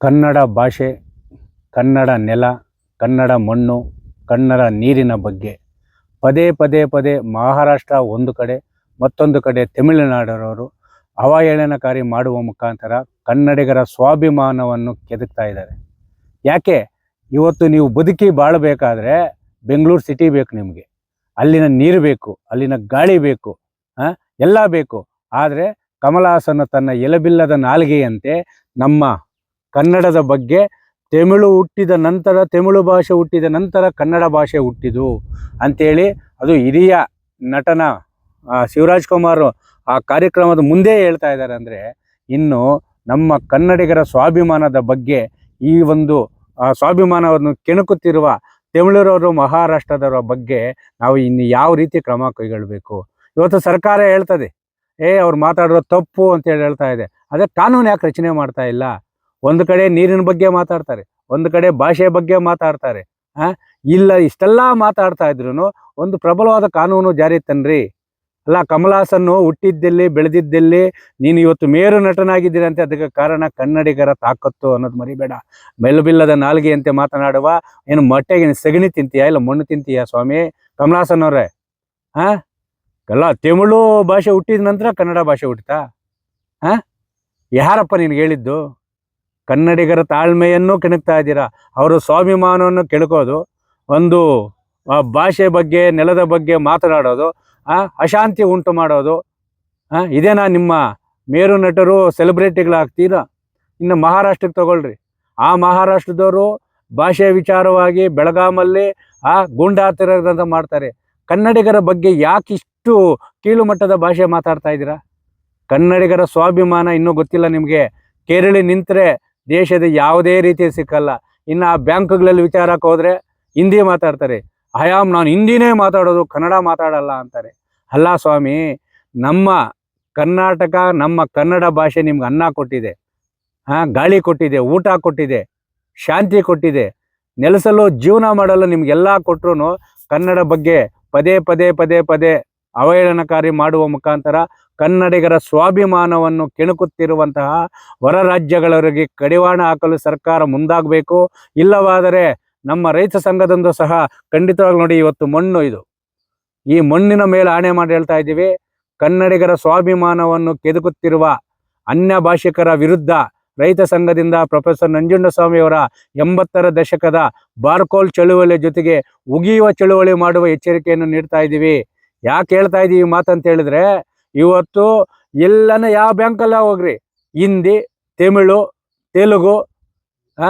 ಕನ್ನಡ ಭಾಷೆ, ಕನ್ನಡ ನೆಲ, ಕನ್ನಡ ಮಣ್ಣು, ಕನ್ನಡ ನೀರಿನ ಬಗ್ಗೆ. ಪದೇ ಪದೇ ಪದೇ ಮಹಾರಾಷ್ಟ್ರ ಒಂದು ಕಡೆ, ಮತ್ತೊಂದು ಕಡೆ ತಮಿಳುನಾಡರವರು ಅವಹೇಳನಕಾರಿ ಮಾಡುವ ಮುಖಾಂತರ ಕನ್ನಡಿಗರ ಸ್ವಾಭಿಮಾನವನ್ನು ಕೆದಕ್ತಾ ಇದ್ದಾರೆ. ಯಾಕೆ? ಇವತ್ತು ನೀವು ಬದುಕಿ ಬಾಳಬೇಕಾದ್ರೆ ಬೆಂಗಳೂರು ಸಿಟಿ ಬೇಕು ನಿಮಗೆ. ಅಲ್ಲಿನ ನೀರು ಬೇಕು, ಅಲ್ಲಿನ ಗಾಳಿ ಬೇಕು ಎಲ್ಲ ಬೇಕು. ಆದರೆ ಕಮಲಾಸನ ತನ್ನ ಎಲಬಿಲ್ಲದ ನಾಲಿಗೆಯಂತೆ ನಮ್ಮ ಕನ್ನಡದ ಬಗ್ಗೆ ತಮಿಳು ಹುಟ್ಟಿದ ನಂತರ, ತಮಿಳು ಭಾಷೆ ಹುಟ್ಟಿದ ನಂತರ ಕನ್ನಡ ಭಾಷೆ ಹುಟ್ಟಿದು ಅಂಥೇಳಿ ಅದು ಹಿರಿಯ ನಟನ ಶಿವರಾಜ್ ಕುಮಾರ್ ಆ ಕಾರ್ಯಕ್ರಮದ ಮುಂದೆ ಹೇಳ್ತಾ ಇದ್ದಾರೆ ಅಂದರೆ ಇನ್ನು ನಮ್ಮ ಕನ್ನಡಿಗರ ಸ್ವಾಭಿಮಾನದ ಬಗ್ಗೆ ಈ ಒಂದು ಸ್ವಾಭಿಮಾನವನ್ನು ಕೆಣಕುತ್ತಿರುವ ತಮಿಳರವರು, ಮಹಾರಾಷ್ಟ್ರದವರ ಬಗ್ಗೆ ನಾವು ಇನ್ನು ಯಾವ ರೀತಿ ಕ್ರಮ ಕೈಗೊಳ್ಳಬೇಕು ಇವತ್ತು ಸರ್ಕಾರ ಹೇಳ್ತದೆ, ಏ, ಅವ್ರು ಮಾತಾಡೋದು ತಪ್ಪು ಅಂತೇಳಿ ಹೇಳ್ತಾ ಇದೆ. ಅದೇ ಕಾನೂನು ಯಾಕೆ ರಚನೆ ಮಾಡ್ತಾ ಇಲ್ಲ? ಒಂದು ಕಡೆ ನೀರಿನ ಬಗ್ಗೆ ಮಾತಾಡ್ತಾರೆ, ಒಂದು ಕಡೆ ಭಾಷೆ ಬಗ್ಗೆ ಮಾತಾಡ್ತಾರೆ ಹಾ ಇಲ್ಲ, ಇಷ್ಟೆಲ್ಲ ಮಾತಾಡ್ತಾ ಇದ್ರು ಒಂದು ಪ್ರಬಲವಾದ ಕಾನೂನು ಜಾರಿ ತನ್ರಿ ಅಲ್ಲ, ಕಮಲಾಸನ್ನು ಹುಟ್ಟಿದ್ದಲ್ಲಿ, ಬೆಳೆದಿದ್ದಲ್ಲಿ ನೀನು ಇವತ್ತು ಮೇರು ನಟನಾಗಿದ್ದೀರಿ ಅಂತ ಅದಕ್ಕೆ ಕಾರಣ ಕನ್ನಡಿಗರ ತಾಕತ್ತು ಅನ್ನೋದು ಮರಿಬೇಡ. ಮೆಲ್ಲುಬಿಲ್ಲದ ನಾಲ್ಗೆಯಂತೆ ಮಾತನಾಡುವ, ಏನು ಮೊಟ್ಟೆಗೆ ಸಗಣಿ ತಿಂತೀಯಾ ಇಲ್ಲ ಮಣ್ಣು ತಿಂತೀಯಾ ಸ್ವಾಮಿ? ಕಮಲಾಸನ್ ಅವರೇ ಹಾ ಅಲ್ಲ ತಮಿಳು ಭಾಷೆ ಹುಟ್ಟಿದ ನಂತರ ಕನ್ನಡ ಭಾಷೆ ಹುಟ್ಟಿತಾ ಹಾ ಯಾರಪ್ಪ ನಿನ್ಗೆ ಹೇಳಿದ್ದು? ಕನ್ನಡಿಗರ ತಾಳ್ಮೆಯನ್ನು ಕೆಣಕ್ತಾ ಇದ್ದೀರಾ? ಅವರು ಸ್ವಾಭಿಮಾನವನ್ನು ಕೆಣಕೋದು, ಒಂದು ಭಾಷೆ ಬಗ್ಗೆ, ನೆಲದ ಬಗ್ಗೆ ಮಾತನಾಡೋದು ಅಶಾಂತಿ ಉಂಟು ಮಾಡೋದು ಇದೇನಾ ನಿಮ್ಮ ಮೇರು ನಟರು ಸೆಲೆಬ್ರಿಟಿಗಳಾಗ್ತೀರಾ? ಇನ್ನು ಮಹಾರಾಷ್ಟ್ರಕ್ಕೆ ತಗೊಳ್ರಿ. ಆ ಮಹಾರಾಷ್ಟ್ರದವರು ಭಾಷೆ ವಿಚಾರವಾಗಿ ಬೆಳಗಾಮಲ್ಲಿ, ಆ ಗೂಂಡಾತಿರಂತ ಮಾಡ್ತಾರೆ. ಕನ್ನಡಿಗರ ಬಗ್ಗೆ ಯಾಕೆ ಇಷ್ಟು ಕೀಳು ಮಟ್ಟದ ಭಾಷೆ ಮಾತಾಡ್ತಾ ಇದ್ದೀರಾ? ಕನ್ನಡಿಗರ ಸ್ವಾಭಿಮಾನ ಇನ್ನೂ ಗೊತ್ತಿಲ್ಲ ನಿಮಗೆ. ಕೇರಳಿ ನಿಂತರೆ ದೇಶದ ಯಾವುದೇ ರೀತಿ ಸಿಕ್ಕಲ್ಲ. ಇನ್ನು ಆ ಬ್ಯಾಂಕ್ಗಳಲ್ಲಿ ವಿಚಾರಕ್ಕೆ ಹೋದ್ರೆ ಹಿಂದಿ ಮಾತಾಡ್ತಾರೆ. ಆಯಾಮ್ ನಾನು ಹಿಂದಿನೇ ಮಾತಾಡೋದು, ಕನ್ನಡ ಮಾತಾಡಲ್ಲ ಅಂತಾರೆ. ಅಲ್ಲ ಸ್ವಾಮಿ, ನಮ್ಮ ಕರ್ನಾಟಕ, ನಮ್ಮ ಕನ್ನಡ ಭಾಷೆ ನಿಮ್ಗೆ ಅನ್ನ ಕೊಟ್ಟಿದೆ. ಹಾ, ಗಾಳಿ ಕೊಟ್ಟಿದೆ, ಊಟ ಕೊಟ್ಟಿದೆ, ಶಾಂತಿ ಕೊಟ್ಟಿದೆ. ನೆಲೆಸಲು ಜೀವನ ಮಾಡಲು ನಿಮ್ಗೆಲ್ಲ ಕೊಟ್ಟರು ಕನ್ನಡ ಬಗ್ಗೆ ಪದೇ ಪದೇ ಪದೇ ಪದೇ ಅವಹೇಳನಕಾರಿ ಮಾಡುವ ಮುಖಾಂತರ ಕನ್ನಡಿಗರ ಸ್ವಾಭಿಮಾನವನ್ನು ಕೆಣಕುತ್ತಿರುವಂತಹ ಹೊರ ರಾಜ್ಯಗಳವರಿಗೆ ಕಡಿವಾಣ ಹಾಕಲು ಸರ್ಕಾರ ಮುಂದಾಗಬೇಕು. ಇಲ್ಲವಾದರೆ ನಮ್ಮ ರೈತ ಸಂಘದಂದು ಸಹ ಖಂಡಿತವಾಗಿ ನೋಡಿ ಇವತ್ತು ಮಣ್ಣು ಇದು. ಈ ಮಣ್ಣಿನ ಮೇಲೆ ಆಣೆ ಮಾಡಿ ಹೇಳ್ತಾ ಇದ್ದೀವಿ. ಕನ್ನಡಿಗರ ಸ್ವಾಭಿಮಾನವನ್ನು ಕೆದಕುತ್ತಿರುವ ಅನ್ಯ ಭಾಷಿಕರ ವಿರುದ್ಧ ರೈತ ಸಂಘದಿಂದ ಪ್ರೊಫೆಸರ್ ನಂಜುಂಡಸ್ವಾಮಿಯವರ ಎಂಬತ್ತರ ದಶಕದ ಬಾರ್ಕೋಲ್ ಚಳುವಳಿ ಜೊತೆಗೆ ಉಗಿಯುವ ಚಳುವಳಿ ಮಾಡುವ ಎಚ್ಚರಿಕೆಯನ್ನು ನೀಡ್ತಾ ಇದ್ದೀವಿ. ಯಾಕೆ ಹೇಳ್ತಾ ಇದ್ದೀವಿ ಮಾತಂತ ಹೇಳಿದ್ರೆ ಇವತ್ತು ಎಲ್ಲನ ಯಾವ ಬ್ಯಾಂಕಲ್ಲ ಹೋಗ್ರಿ ಹಿಂದಿ, ತಮಿಳು, ತೆಲುಗು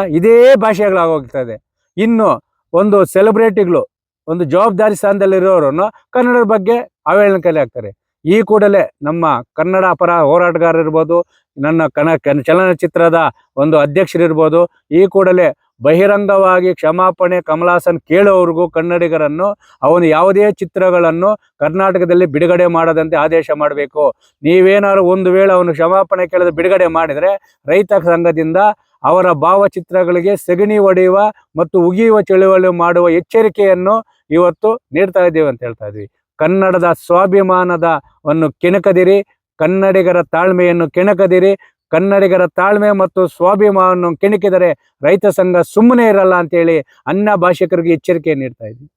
ಇದೇ ಭಾಷೆಗಳಾಗೋಗ್ತದೆ ಇನ್ನು ಒಂದು ಸೆಲೆಬ್ರಿಟಿಗಳು, ಒಂದು ಜವಾಬ್ದಾರಿ ಸ್ಥಾನದಲ್ಲಿರೋರನ್ನು ಕನ್ನಡದ ಬಗ್ಗೆ ಅವಹೇಳನಕಾರಿ ಆಗ್ತಾರೆ. ಈ ಕೂಡಲೇ ನಮ್ಮ ಕನ್ನಡ ಪರ ಹೋರಾಟಗಾರರಿರ್ಬೋದು, ನನ್ನ ಕನ್- ಚಲನಚಿತ್ರದ ಒಂದು ಅಧ್ಯಕ್ಷರಿರ್ಬೋದು, ಈ ಕೂಡಲೇ ಬಹಿರಂಗವಾಗಿ ಕ್ಷಮಾಪಣೆ ಕಮಲಾಸನ್ ಕೇಳುವವರೆಗೂ ಕನ್ನಡಿಗರನ್ನು, ಅವನು ಯಾವುದೇ ಚಿತ್ರಗಳನ್ನು ಕರ್ನಾಟಕದಲ್ಲಿ ಬಿಡುಗಡೆ ಮಾಡದಂತೆ ಆದೇಶ ಮಾಡಬೇಕು. ನೀವೇನಾದ್ರು ಒಂದು ವೇಳೆ ಅವನು ಕ್ಷಮಾಪಣೆ ಕೇಳದೆ ಬಿಡುಗಡೆ ಮಾಡಿದರೆ ರೈತ ಸಂಘದಿಂದ ಅವರ ಭಾವಚಿತ್ರಗಳಿಗೆ ಸಗಣಿ ಒಡೆಯುವ ಮತ್ತು ಉಗಿಯುವ ಚಳುವಳಿ ಮಾಡುವ ಎಚ್ಚರಿಕೆಯನ್ನು ಇವತ್ತು ನೀಡ್ತಾ ಇದ್ದೀವಿ ಅಂತ ಹೇಳ್ತಾ ಇದ್ವಿ. ಕನ್ನಡದ ಸ್ವಾಭಿಮಾನದ ಒಂದು ಕೆಣಕದಿರಿ, ಕನ್ನಡಿಗರ ತಾಳ್ಮೆಯನ್ನು ಕೆಣಕದಿರಿ ಕನ್ನಡಿಗರ ತಾಳ್ಮೆ ಮತ್ತು ಸ್ವಾಭಿಮಾನವನ್ನು ಕೆಣಕಿದರೆ ರೈತ ಸಂಘ ಸುಮ್ಮನೆ ಇರಲ್ಲ ಅಂತೇಳಿ ಅನ್ನ ಭಾಷಿಕರಿಗೆ ಎಚ್ಚರಿಕೆ ನೀಡ್ತಾ ಇದ್ವಿ